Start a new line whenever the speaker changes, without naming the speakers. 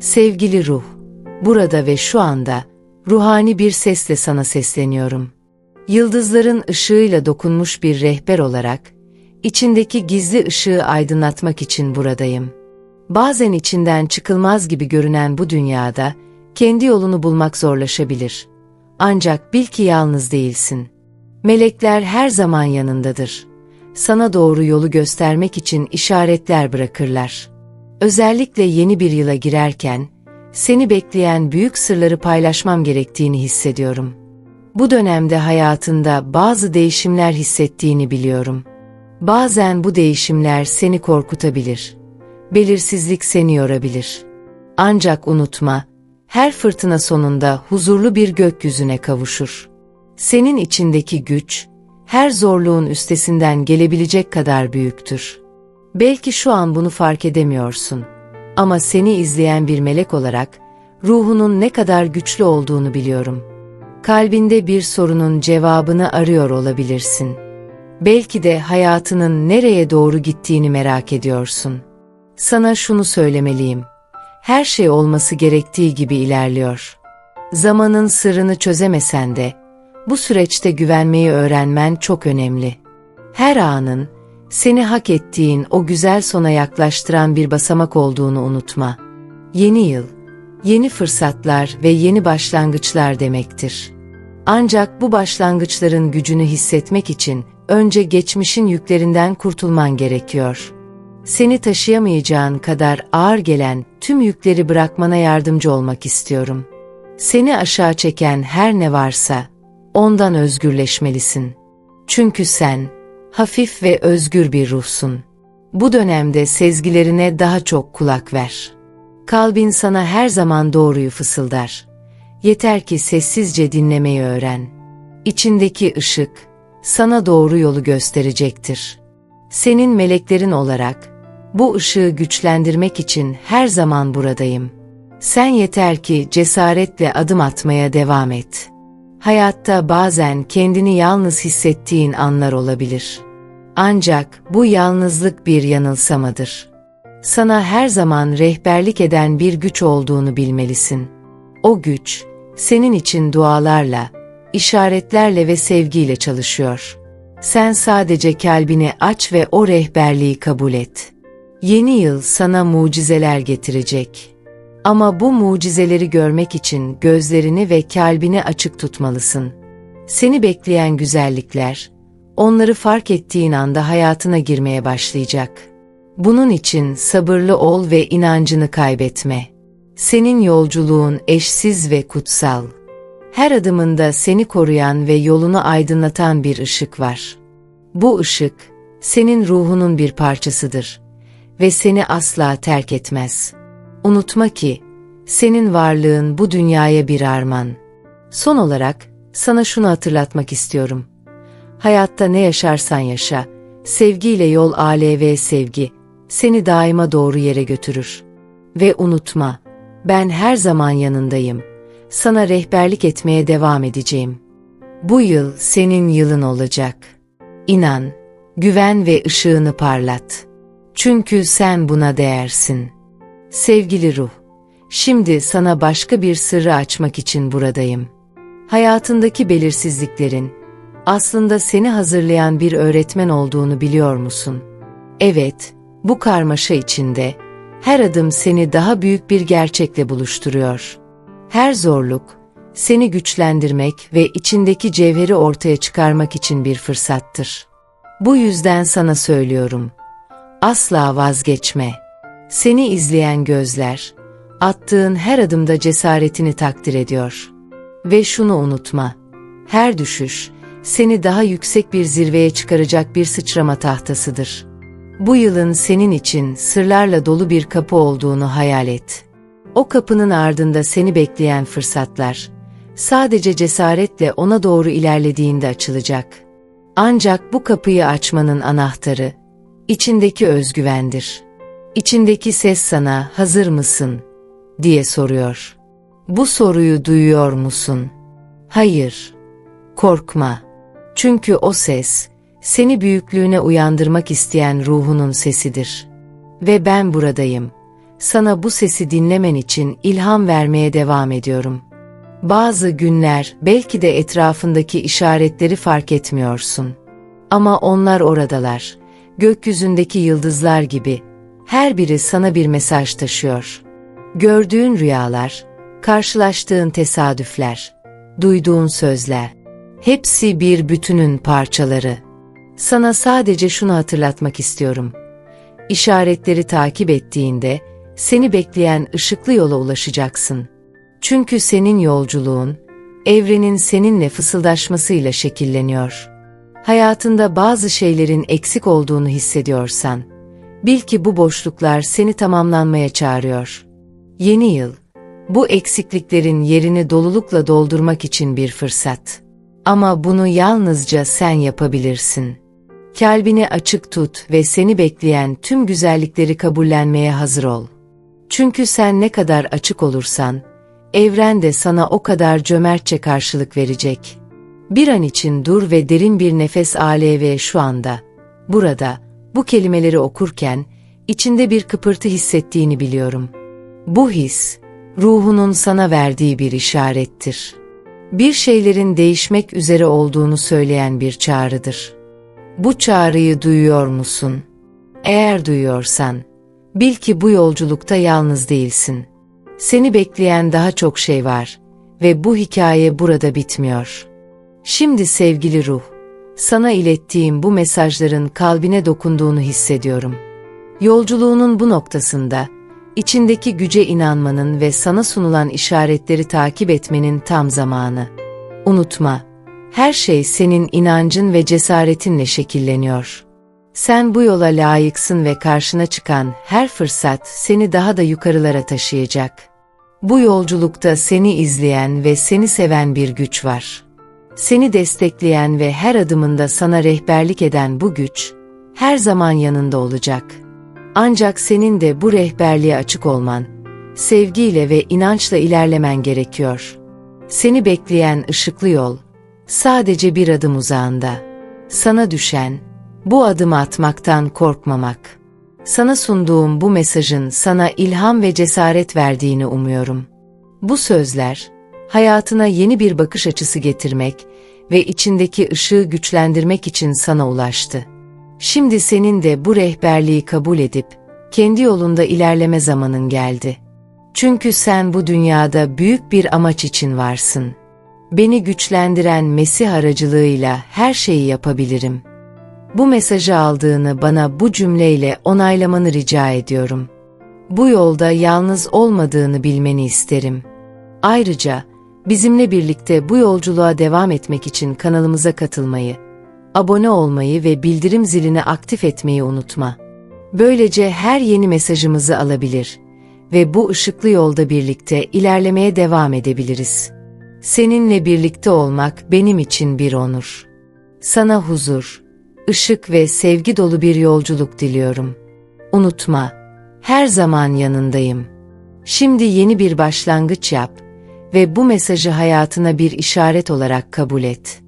Sevgili ruh, burada ve şu anda ruhani bir sesle sana sesleniyorum. Yıldızların ışığıyla dokunmuş bir rehber olarak, içindeki gizli ışığı aydınlatmak için buradayım. Bazen içinden çıkılmaz gibi görünen bu dünyada, kendi yolunu bulmak zorlaşabilir. Ancak bil ki yalnız değilsin. Melekler her zaman yanındadır. Sana doğru yolu göstermek için işaretler bırakırlar. Özellikle yeni bir yıla girerken, seni bekleyen büyük sırları paylaşmam gerektiğini hissediyorum. Bu dönemde hayatında bazı değişimler hissettiğini biliyorum. Bazen bu değişimler seni korkutabilir. Belirsizlik seni yorabilir. Ancak unutma, her fırtına sonunda huzurlu bir gökyüzüne kavuşur. Senin içindeki güç, her zorluğun üstesinden gelebilecek kadar büyüktür. Belki şu an bunu fark edemiyorsun. Ama seni izleyen bir melek olarak, ruhunun ne kadar güçlü olduğunu biliyorum. Kalbinde bir sorunun cevabını arıyor olabilirsin. Belki de hayatının nereye doğru gittiğini merak ediyorsun. Sana şunu söylemeliyim. Her şey olması gerektiği gibi ilerliyor. Zamanın sırrını çözemesen de, bu süreçte güvenmeyi öğrenmen çok önemli. Her anın, seni hak ettiğin o güzel sona yaklaştıran bir basamak olduğunu unutma. Yeni yıl, yeni fırsatlar ve yeni başlangıçlar demektir. Ancak bu başlangıçların gücünü hissetmek için önce geçmişin yüklerinden kurtulman gerekiyor. Seni taşıyamayacağın kadar ağır gelen tüm yükleri bırakmana yardımcı olmak istiyorum. Seni aşağı çeken her ne varsa ondan özgürleşmelisin. Çünkü sen hafif ve özgür bir ruhsun. Bu dönemde sezgilerine daha çok kulak ver. Kalbin sana her zaman doğruyu fısıldar. Yeter ki sessizce dinlemeyi öğren. İçindeki ışık sana doğru yolu gösterecektir. Senin meleklerin olarak bu ışığı güçlendirmek için her zaman buradayım. Sen yeter ki cesaretle adım atmaya devam et. Hayatta bazen kendini yalnız hissettiğin anlar olabilir. Ancak bu yalnızlık bir yanılsamadır. Sana her zaman rehberlik eden bir güç olduğunu bilmelisin. O güç, senin için dualarla, işaretlerle ve sevgiyle çalışıyor. Sen sadece kalbini aç ve o rehberliği kabul et. Yeni yıl sana mucizeler getirecek. Ama bu mucizeleri görmek için gözlerini ve kalbini açık tutmalısın. Seni bekleyen güzellikler, onları fark ettiğin anda hayatına girmeye başlayacak. Bunun için sabırlı ol ve inancını kaybetme. Senin yolculuğun eşsiz ve kutsal. Her adımında seni koruyan ve yolunu aydınlatan bir ışık var. Bu ışık, senin ruhunun bir parçasıdır ve seni asla terk etmez. Unutma ki, senin varlığın bu dünyaya bir armağan. Son olarak, sana şunu hatırlatmak istiyorum. Hayatta ne yaşarsan yaşa, sevgiyle yol ALV sevgi, seni daima doğru yere götürür. Ve unutma, ben her zaman yanındayım. Sana rehberlik etmeye devam edeceğim. Bu yıl senin yılın olacak. İnan, güven ve ışığını parlat. Çünkü sen buna değersin. Sevgili ruh, şimdi sana başka bir sırrı açmak için buradayım. Hayatındaki belirsizliklerin, aslında seni hazırlayan bir öğretmen olduğunu biliyor musun? Evet, bu karmaşa içinde, her adım seni daha büyük bir gerçekle buluşturuyor. Her zorluk, seni güçlendirmek ve içindeki cevheri ortaya çıkarmak için bir fırsattır. Bu yüzden sana söylüyorum. Asla vazgeçme. Seni izleyen gözler, attığın her adımda cesaretini takdir ediyor. Ve şunu unutma. Her düşüş, seni daha yüksek bir zirveye çıkaracak bir sıçrama tahtasıdır. Bu yılın senin için sırlarla dolu bir kapı olduğunu hayal et. O kapının ardında seni bekleyen fırsatlar, sadece cesaretle ona doğru ilerlediğinde açılacak. Ancak bu kapıyı açmanın anahtarı, içindeki özgüvendir. İçindeki ses sana hazır mısın diye soruyor. Bu soruyu duyuyor musun? Hayır. Korkma. Çünkü o ses seni büyüklüğüne uyandırmak isteyen ruhunun sesidir. Ve ben buradayım. sana bu sesi dinlemen için ilham vermeye devam ediyorum. Bazı günler belki de etrafındaki işaretleri fark etmiyorsun. Ama onlar oradalar. Gökyüzündeki yıldızlar gibi. Her biri sana bir mesaj taşıyor. Gördüğün rüyalar, karşılaştığın tesadüfler, duyduğun sözler. Hepsi bir bütünün parçaları. Sana sadece şunu hatırlatmak istiyorum. İşaretleri takip ettiğinde seni bekleyen ışıklı yola ulaşacaksın. Çünkü senin yolculuğun evrenin seninle fısıldaşmasıyla şekilleniyor. Hayatında bazı şeylerin eksik olduğunu hissediyorsan, bil ki bu boşluklar seni tamamlanmaya çağırıyor. Yeni yıl, bu eksikliklerin yerini dolulukla doldurmak için bir fırsat. Ama bunu yalnızca sen yapabilirsin. Kalbini açık tut ve seni bekleyen tüm güzellikleri kabullenmeye hazır ol. Çünkü sen ne kadar açık olursan, evren de sana o kadar cömertçe karşılık verecek. Bir an için dur ve derin bir nefes al ve şu anda, burada, bu kelimeleri okurken, içinde bir kıpırtı hissettiğini biliyorum. Bu his, ruhunun sana verdiği bir işarettir. Bir şeylerin değişmek üzere olduğunu söyleyen bir çağrıdır. Bu çağrıyı duyuyor musun? Eğer duyuyorsan, bil ki bu yolculukta yalnız değilsin. Seni bekleyen daha çok şey var ve bu hikaye burada bitmiyor. Şimdi sevgili ruh, sana ilettiğim bu mesajların kalbine dokunduğunu hissediyorum. Yolculuğunun bu noktasında, içindeki güce inanmanın ve sana sunulan işaretleri takip etmenin tam zamanı. Unutma, her şey senin inancın ve cesaretinle şekilleniyor. Sen bu yola layıksın ve karşına çıkan her fırsat seni daha da yukarılara taşıyacak. Bu yolculukta seni izleyen ve seni seven bir güç var. Seni destekleyen ve her adımında sana rehberlik eden bu güç, her zaman yanında olacak. Ancak senin de bu rehberliğe açık olman, sevgiyle ve inançla ilerlemen gerekiyor. Seni bekleyen ışıklı yol, sadece bir adım uzağında. Sana düşen, bu adımı atmaktan korkmamak. Sana sunduğum bu mesajın sana ilham ve cesaret verdiğini umuyorum. Bu sözler, hayatına yeni bir bakış açısı getirmek ve içindeki ışığı güçlendirmek için sana ulaştı. Şimdi senin de bu rehberliği kabul edip, kendi yolunda ilerleme zamanın geldi. Çünkü sen bu dünyada büyük bir amaç için varsın. Beni güçlendiren Mesih aracılığıyla her şeyi yapabilirim. Bu mesajı aldığını bana bu cümleyle onaylamanı rica ediyorum. Bu yolda yalnız olmadığını bilmeni isterim. Ayrıca, bizimle birlikte bu yolculuğa devam etmek için kanalımıza katılmayı, abone olmayı ve bildirim zilini aktif etmeyi unutma. Böylece her yeni mesajımızı alabilir ve bu ışıklı yolda birlikte ilerlemeye devam edebiliriz. Seninle birlikte olmak benim için bir onur. Sana huzur, ışık ve sevgi dolu bir yolculuk diliyorum. Unutma, her zaman yanındayım. Şimdi yeni bir başlangıç yap ve bu mesajı hayatına bir işaret olarak kabul et.''